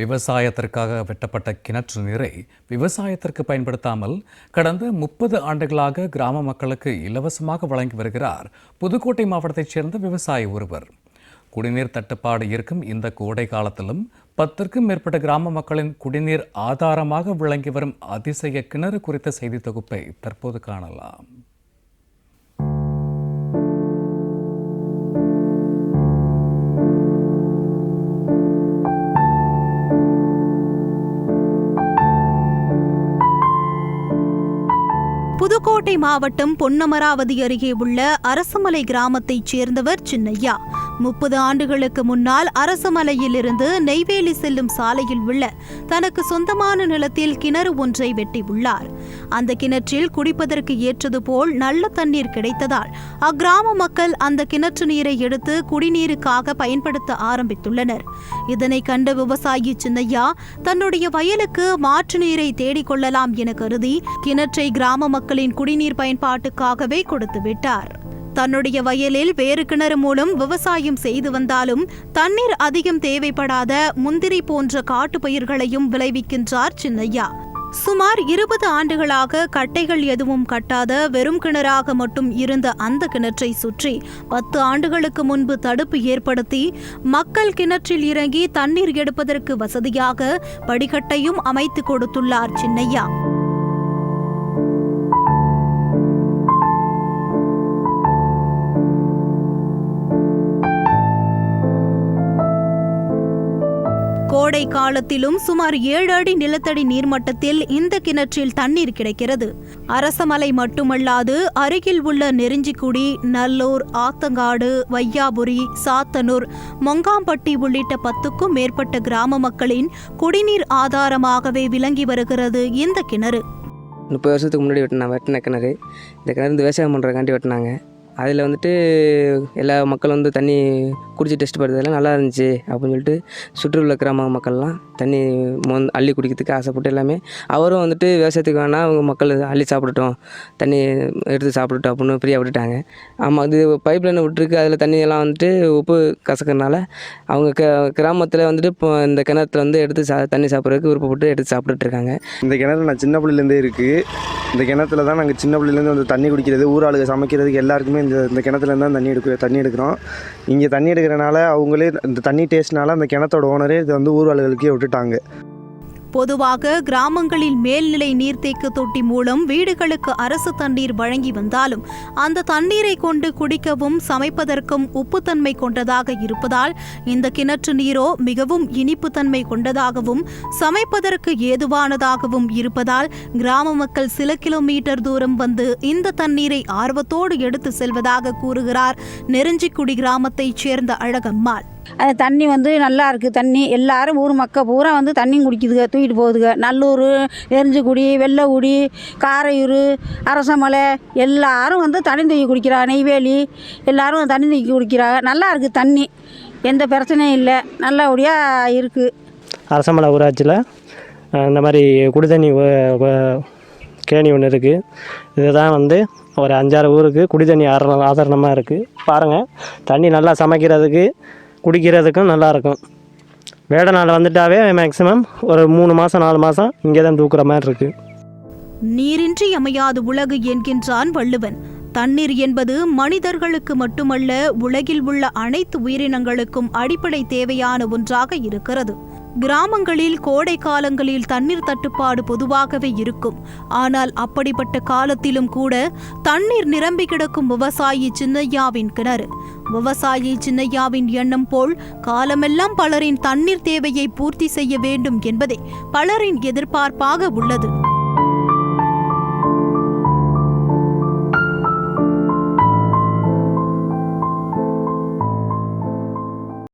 விவசாயத்திற்காக வெட்டப்பட்ட கிணற்று நீரை விவசாயத்திற்கு பயன்படுத்தாமல் கடந்த முப்பது ஆண்டுகளாக கிராம மக்களுக்கு இலவசமாக வழங்கி வருகிறார் புதுக்கோட்டை மாவட்டத்தைச் சேர்ந்த விவசாயி ஒருவர். குடிநீர் தட்டுப்பாடு இருக்கும் இந்த கோடை காலத்திலும் பத்திற்கும் மேற்பட்ட கிராம மக்களின் குடிநீர் ஆதாரமாக விளங்கி வரும் அதிசய கிணறு குறித்த செய்தி தொகுப்பை தற்போது காணலாம். புதுக்கோட்டை மாவட்டம் பொன்னமராவதி அருகே உள்ள அரசமலை கிராமத்தைச் சேர்ந்தவர் சின்னையா. முப்பது ஆண்டுகளுக்கு முன்னால் அரசமலையிலிருந்து நெய்வேலி செல்லும் சாலையில் உள்ள தனக்கு சொந்தமான நிலத்தில் கிணறு ஒன்றை வெட்டியுள்ளார். அந்த கிணற்றில் குடிப்பதற்கு ஏற்றது போல் நல்ல தண்ணீர் கிடைத்ததால் அக்கிராம மக்கள் அந்த கிணற்று நீரை எடுத்து குடிநீருக்காக பயன்படுத்த ஆரம்பித்துள்ளனர். இதனை கண்ட விவசாயி சின்னையா தன்னுடைய வயலுக்கு மாற்று நீரை தேடிக் கொள்ளலாம் என கருதி கிணற்றை கிராம மக்களின் குடிநீர் பயன்பாட்டுக்காகவே கொடுத்து விட்டார். தன்னுடைய வயலில் வேறு கிணறு மூலம் விவசாயம் செய்து வந்தாலும் தண்ணீர் அதிகம் தேவைப்படாத முந்திரி போன்ற காட்டுப் பயிர்களையும் விளைவிக்கின்றார் சின்னையா. சுமார் இருபது ஆண்டுகளாக கட்டைகள் எதுவும் கட்டாத வெறும் கிணறாக மட்டும் இருந்த அந்த கிணற்றை சுற்றி பத்து ஆண்டுகளுக்கு முன்பு தடுப்பு ஏற்படுத்தி மக்கள் கிணற்றில் இறங்கி தண்ணீர் எடுப்பதற்கு வசதியாக படிக்கட்டையும் அமைத்து கொடுத்துள்ளார் சின்னையா. கோடை காலத்திலும் சுமார் ஏழு அடி நிலத்தடி நீர்மட்டத்தில் இந்த கிணற்றில் தண்ணீர் கிடைக்கிறது. அரசமலை மட்டுமல்லாது அருகில் உள்ள நெருஞ்சிக்குடி நல்லூர் ஆத்தங்காடு வையாபுரி சாத்தனூர் மொங்காம்பட்டி உள்ளிட்ட பத்துக்கும் மேற்பட்ட கிராம மக்களின் குடிநீர் ஆதாரமாகவே விளங்கி வருகிறது இந்த கிணறு. முப்பது வருஷத்துக்கு முன்னாடி வெட்டின வெட்டின கிணறு. இந்த கிணறு வந்து விவசாயம் பண்ணுறக்காண்டி வெட்டினாங்க. அதில் வந்துட்டு எல்லா மக்களும் வந்து தண்ணி குடித்து டெஸ்ட் பண்ணுறதுலாம் நல்லா இருந்துச்சு அப்படின்னு சொல்லிட்டு சுற்றுலா கிராம மக்கள்லாம் தண்ணி மொந் அள்ளி குடிக்கிறதுக்கு ஆசைப்பட்டு எல்லாமே அவரும் வந்துட்டு விவசாயத்துக்கு வேணால் அவங்க மக்கள் அள்ளி சாப்பிடட்டும் தண்ணி எடுத்து சாப்பிடட்டும் அப்படின்னு ஃப்ரீயாக விட்டுட்டாங்க. ஆமாம் இது பைப் லைனை விட்டுருக்கு அதில் தண்ணியெல்லாம் வந்துட்டு உப்பு கசக்கிறனால அவங்க க கிராமத்தில் வந்துட்டு இப்போ இந்த கிணத்துல வந்து எடுத்து சா தண்ணி சாப்பிட்றதுக்கு விருப்பப்பட்டு எடுத்து சாப்பிட்டுட்டு இருக்காங்க. இந்த கிணறு நான் சின்ன பிள்ளைலேருந்தே இருக்குது இந்த கிணத்துல தான் நாங்கள் சின்ன பிள்ளைலேருந்து வந்து தண்ணி குடிக்கிறது ஊராளுக சமைக்கிறதுக்கு எல்லாருக்குமே இந்த இந்த கிணத்துலேருந்து தான் தண்ணி எடுக்க தண்ணி எடுக்கிறோம். இங்கே தண்ணி எடுக்கிறனால அவங்களே இந்த தண்ணி டேஸ்ட்னால அந்த கிணத்தோட ஓனரே இதை வந்து ஊர்வலர்களுக்கே விட்டுட்டாங்க. பொதுவாக கிராமங்களில் மேல்நிலை நீர்த்தேக்க தொட்டி மூலம் வீடுகளுக்கு அரசு தண்ணீர் வழங்கி வந்தாலும் அந்த தண்ணீரை கொண்டு குடிக்கவும் சமைப்பதற்கும் உப்புத்தன்மை கொண்டதாக இருப்பதால் இந்த கிணற்று நீரோ மிகவும் இனிப்புத்தன்மை கொண்டதாகவும் சமைப்பதற்கு ஏதுவானதாகவும் இருப்பதால் கிராம மக்கள் சில கிலோமீட்டர் தூரம் வந்து இந்த தண்ணீரை ஆர்வத்தோடு எடுத்து செல்வதாக கூறுகிறார் நெருஞ்சிக்குடி கிராமத்தைச் சேர்ந்த அழகம்மாள். அந்த தண்ணி வந்து நல்லா இருக்குது தண்ணி எல்லாரும் ஊர் மக்கள் பூரா வந்து தண்ணி குடிக்குதுங்க தூக்கிட்டு போகுதுங்க. நல்லூர் எரிஞ்சுக்குடி வெள்ளக்குடி காரையூர் அரசமலை எல்லாரும் வந்து தண்ணி தூக்கி குடிக்கிறாங்க. நெய்வேலி எல்லாரும் தண்ணி தூக்கி குடிக்கிறாங்க. நல்லா இருக்குது தண்ணி. எந்த பிரச்சனையும் இல்லை. நல்லபடியாக இருக்குது அரசமலை ஊராட்சியில் இந்த மாதிரி குடிதண்ணி கேணி ஒன்று இருக்குது இதுதான் வந்து ஒரு அஞ்சாறு ஊருக்கு குடிதண்ணி ஆதரணமாக இருக்குது பாருங்கள் தண்ணி நல்லா சமைக்கிறதுக்கு குடிக்கிறதுக்கும் நல்லாயிருக்கும். வேட நாள் வந்துட்டாவே மேக்ஸிமம் ஒரு மூணு மாதம் நாலு மாதம் இங்கே தான் தூக்குற மாதிரி இருக்குது நீரின்றி அமையாது உலகு என்கின்றான் வள்ளுவன். தண்ணீர் என்பது மனிதர்களுக்கு மட்டுமல்ல உலகில் உள்ள அனைத்து உயிரினங்களுக்கும் அடிப்படை தேவையான ஒன்றாக இருக்கிறது. கிராமங்களில் கோடை காலங்களில் தண்ணீர் தட்டுப்பாடு பொதுவாகவே இருக்கும். ஆனால் அப்படிப்பட்ட காலத்திலும் கூட தண்ணீர் நிரம்பி கிடக்கும் விவசாயி சின்னையாவின் கிணறு. விவசாயி சின்னையாவின் எண்ணம் போல் காலமெல்லாம் பலரின் தண்ணீர் தேவையை பூர்த்தி செய்ய வேண்டும் என்பதே பலரின் எதிர்பார்ப்பாக உள்ளது.